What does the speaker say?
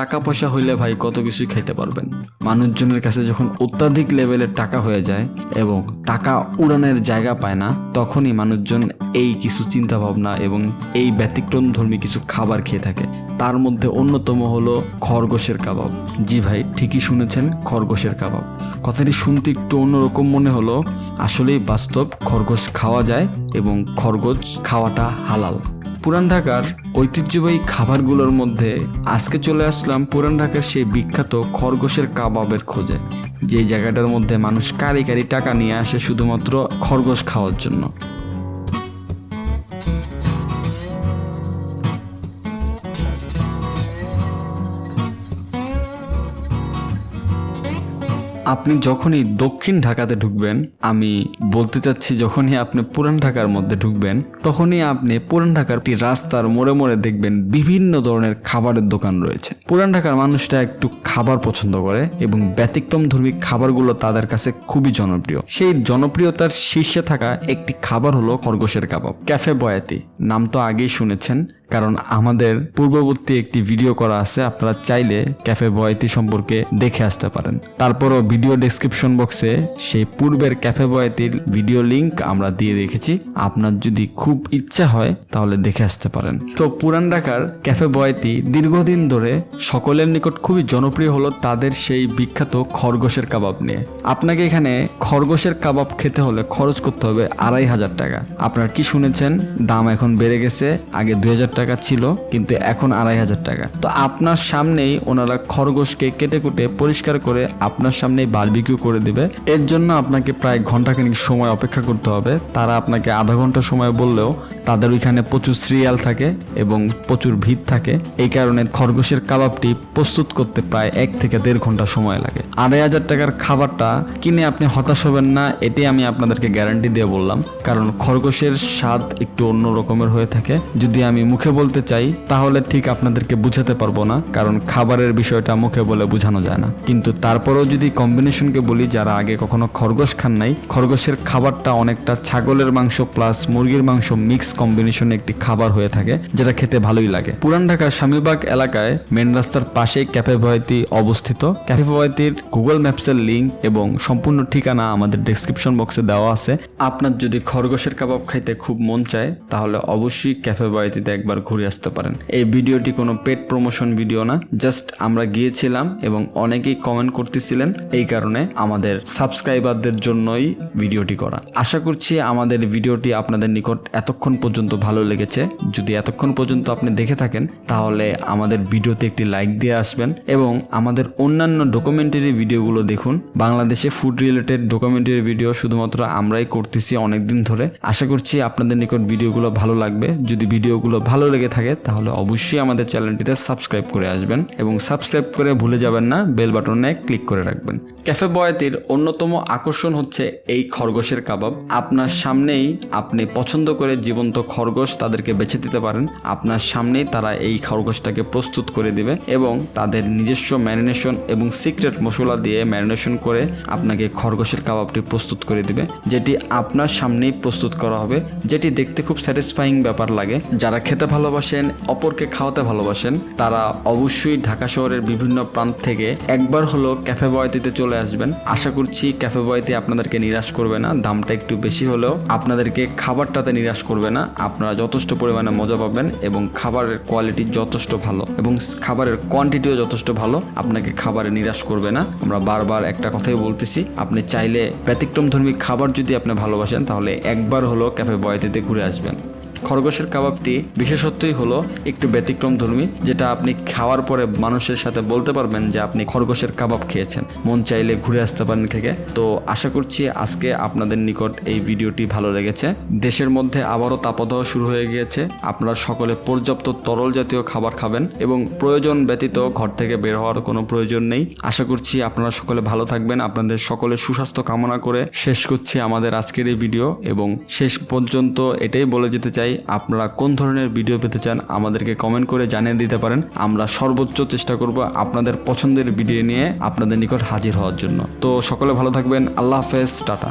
টাকা পয়সা হইলে ভাই কত কিছুই খাইতে পারবেন। মানুষজনের কাছে যখন অত্যাধিক লেভেলের টাকা হয়ে যায় এবং টাকা উড়ানের জায়গা পায় না, তখনই মানুষজন এই কিছু চিন্তা ভাবনা এবং এই ব্যতিক্রম ধর্মী কিছু খাবার খেয়ে থাকে। তার মধ্যে অন্যতম হলো খরগোশের কাবাব। জি ভাই, ঠিকই শুনেছেন, খরগোশের কাবাব। কথাটি শুনতে একটু অন্যরকম মনে হলো। আসলেই বাস্তব খরগোশ খাওয়া যায় এবং খরগোশ খাওয়াটা হালাল। পুরান ঢাকার ঐতিহ্যবাহী খাবারগুলোর মধ্যে আজকে চলে আসলাম পুরান ঢাকার সেই বিখ্যাত খরগোশের কাবাবের খোঁজে যে জায়গাটার মধ্যে মানুষ কারি কারি টাকা নিয়ে আসে শুধুমাত্র খরগোশ খাওয়ার জন্য। আপনি যখনই দক্ষিণ ঢাকাতে ঢুকবেন, আমি বলতে চাচ্ছি যখনই আপনি পুরান ঢাকার মধ্যে ঢুকবেন, তখনই আপনি পুরান ঢাকার একটি রাস্তার মোড়ে মোড়ে দেখবেন বিভিন্ন ধরনের খাবারের দোকান রয়েছে। পুরান ঢাকার মানুষটা একটু খাবার পছন্দ করে এবং ব্যতিক্রম ধর্মী খাবারগুলো তাদের কাছে খুবই জনপ্রিয়। সেই জনপ্রিয়তার শীর্ষে থাকা একটি খাবার হলো খরগোশের কাবাব। ক্যাফে বয়াতি, নাম তো আগেই শুনেছেন কারণ আমাদের পূর্ববর্তী একটি ভিডিও করা আছে, আপনারা চাইলে ক্যাফে বয়াতি সম্পর্কে দেখে আসতে পারেন। তারপরও ভিডিও ডেসক্রিপশন বক্সে সেই পূর্বের ক্যাফে বয়তির ভিডিও লিংক আমরা দিয়ে রেখেছি। আপনার যদি খুব ইচ্ছা হয়, তাহলে দেখে আসতে পারেন। তো পুরান ঢাকার ক্যাফে বয়তি দীর্ঘদিন ধরে সকলের নিকট খুবই জনপ্রিয় হলো তাদের সেই বিখ্যাত খরগোশের কাবাব নিয়ে। আপনাকে এখানে খরগোশের কাবাব খেতে হলে খরচ করতে হবে আড়াই হাজার টাকা। আপনার কি শুনেছেন? দাম এখন বেড়ে গেছে, আগে দুই হাজার ছিল, কিন্তু এখন আড়াই হাজার টাকা। তো আপনার সামনেই ওনারা খরগোশকে কেটে কুটে পরিষ্কার করে আপনার সামনেই বারবিকিউ করে দিবে। এর জন্য আপনাকে প্রায় ঘন্টাখানিক সময় অপেক্ষা করতে হবে। তারা আপনাকে আধা ঘণ্টা সময় বললেও তাদের ওইখানে প্রচুর সিরিয়াল থাকে এবং প্রচুর ভিড় থাকে। এই কারণে খরগোশের কাবাবটি প্রস্তুত করতে প্রায় এক থেকে দেড় ঘণ্টা সময় লাগে। আড়াই হাজার টাকার খাবারটা কিনে আপনি হতাশ হবেন না এটি আমি আপনাদেরকে গ্যারান্টি দিয়ে বললাম। কারণ খরগোশের স্বাদ একটু অন্য রকমের হয়ে থাকে। যদি আমি মুখে বলতে চাই, তাহলে ঠিক আপনাদেরকে বুঝাতে পারব না, কারণ খাবারের বিষয়টা মুখে বলে বোঝানো যায় না। কিন্তু তারপরেও যদি কম্বিনেশনকে বলি, যারা আগে কখনো খরগোশ খান নাই, খরগোশের খাবারটা অনেকটা ছাগলের মাংস প্লাস মুরগির মাংস মিক্স কম্বিনেশনে একটি খাবার হয়ে থাকে, যেটা খেতে ভালোই লাগে। পুরান ঢাকার স্বামীবাগ এলাকায় মেন রাস্তার পাশেই ক্যাফে ভয়তি অবস্থিত। ক্যাফে ভয়তির গুগল ম্যাপসের লিঙ্ক এবং সম্পূর্ণ ঠিকানা আমাদের ডেসক্রিপশন বক্সে দেওয়া আছে। আপনার যদি খরগোশের কাবাব খাইতে খুব মন চায়, তাহলে অবশ্যই ক্যাফে ভয়তিতে একবার ঘুরে আসতে পারেন। এই ভিডিওটি কোনো পেড প্রমোশন ভিডিও না জাস্ট আমরা গিয়েছিলাম এবং অনেকেই কমেন্ট করতেছিলেন এই কারণে আমাদের সাবস্ক্রাইবারদের জন্যই ভিডিওটি করা। আশা করছি আমাদের ভিডিওটি আপনাদের নিকট এতক্ষণ পর্যন্ত ভালো লেগেছে। যদি এতক্ষণ পর্যন্ত আপনি দেখে থাকেন, তাহলে আমাদের ভিডিওতে একটি লাইক দিয়ে আসবেন এবং আমাদের অন্যান্য ডকুমেন্টারি ভিডিওগুলো দেখুন। বাংলাদেশে ফুড রিলেটেড ডকুমেন্টারি ভিডিও শুধুমাত্র আমরাই করতেছি অনেকদিন ধরে। আশা করছি আপনাদের নিকট ভিডিওগুলো ভালো লাগবে। যদি ভিডিওগুলো ভালো লেগে থাকে, তাহলে অবশ্যই আমাদের চ্যানেলটিতে সাবস্ক্রাইব করে আসবেন এবং সাবস্ক্রাইব করে ভুলে যাবেন না, বেল বাটনে ক্লিক করে রাখবেন। ক্যাফে বয়াতির অন্যতম আকর্ষণ হচ্ছে এই খরগোশের কাবাব। আপনার সামনেই আপনি পছন্দ করে জীবন্ত খরগোশ তাদেরকে বেছে দিতে পারেন। আপনার সামনেই তারা এই খরগোশটাকে প্রস্তুত করে দিবে এবং তাদের নিজস্ব ম্যারিনেশন এবং সিক্রেট মশলা দিয়ে ম্যারিনেশন করে আপনাকে খরগোশের কাবাবটি প্রস্তুত করে দিবে, যেটি আপনার সামনেই প্রস্তুত করা হবে, যেটি দেখতে খুব স্যাটিসফাইং ব্যাপার লাগে। যারা খেতে ভালোবাসেন, অপরকে খাওয়াতে ভালোবাসেন, তারা অবশ্যই ঢাকা শহরের বিভিন্ন প্রান্ত থেকে একবার হলো ক্যাফে বয়তিতে চলে আসবেন। আশা করছি ক্যাফে বয়তি আপনাদেরকে নিরাশ করবে না, দামটা একটু বেশি হলেও আপনাদেরকে খাবারটাতে নিরাশ করবে না। আপনারা যথেষ্ট পরিমাণে মজা পাবেন এবং খাবারের কোয়ালিটি যথেষ্ট ভালো এবং খাবারের কোয়ান্টিটিও যথেষ্ট ভালো। আপনাকে খাবারে নিরাশ করবে না। আমরা বারবার একটা কথাই বলতেছি, আপনি চাইলে ব্যতিক্রম ধর্মী খাবার যদি আপনি ভালোবাসেন, তাহলে একবার হলো ক্যাফে বয়তিতে ঘুরে আসবেন। খরগোশের কাবাবটি বিশেষত্বই হলো একটু ব্যতিক্রম ধর্মী যেটা আপনি খাওয়ার পরে মানুষের সাথে বলতে পারবেন যে আপনি খরগোশের কাবাব খেয়েছেন। মন চাইলে ঘুরে আসতে পারেন থেকে তো আশা করছি আজকে আপনাদের নিকট এই ভিডিওটি ভালো লেগেছে। দেশের মধ্যে আবারও তাপদাহ শুরু হয়ে গিয়েছে। আপনারা সকলে পর্যাপ্ত তরল জাতীয় খাবার খাবেন এবং প্রয়োজন ব্যতীত ঘর থেকে বের হওয়ার কোনো প্রয়োজন নেই। আশা করছি আপনারা সকলে ভালো থাকবেন। আপনাদের সকলে সুস্বাস্থ্য কামনা করে শেষ করছি আমাদের আজকের এই ভিডিও। এবং শেষ পর্যন্ত এটাই বলে যেতে চাই আপনারা কোন ধরনের ভিডিও পেতে চান আমাদেরকে কমেন্ট করে জানিয়ে দিতে পারেন। আমরা সর্বোচ্চ চেষ্টা করব আপনাদের পছন্দের ভিডিও নিয়ে আপনাদের নিকট হাজির হওয়ার জন্য। তো সকলে ভালো থাকবেন। আল্লাহ হাফেজ। টাটা।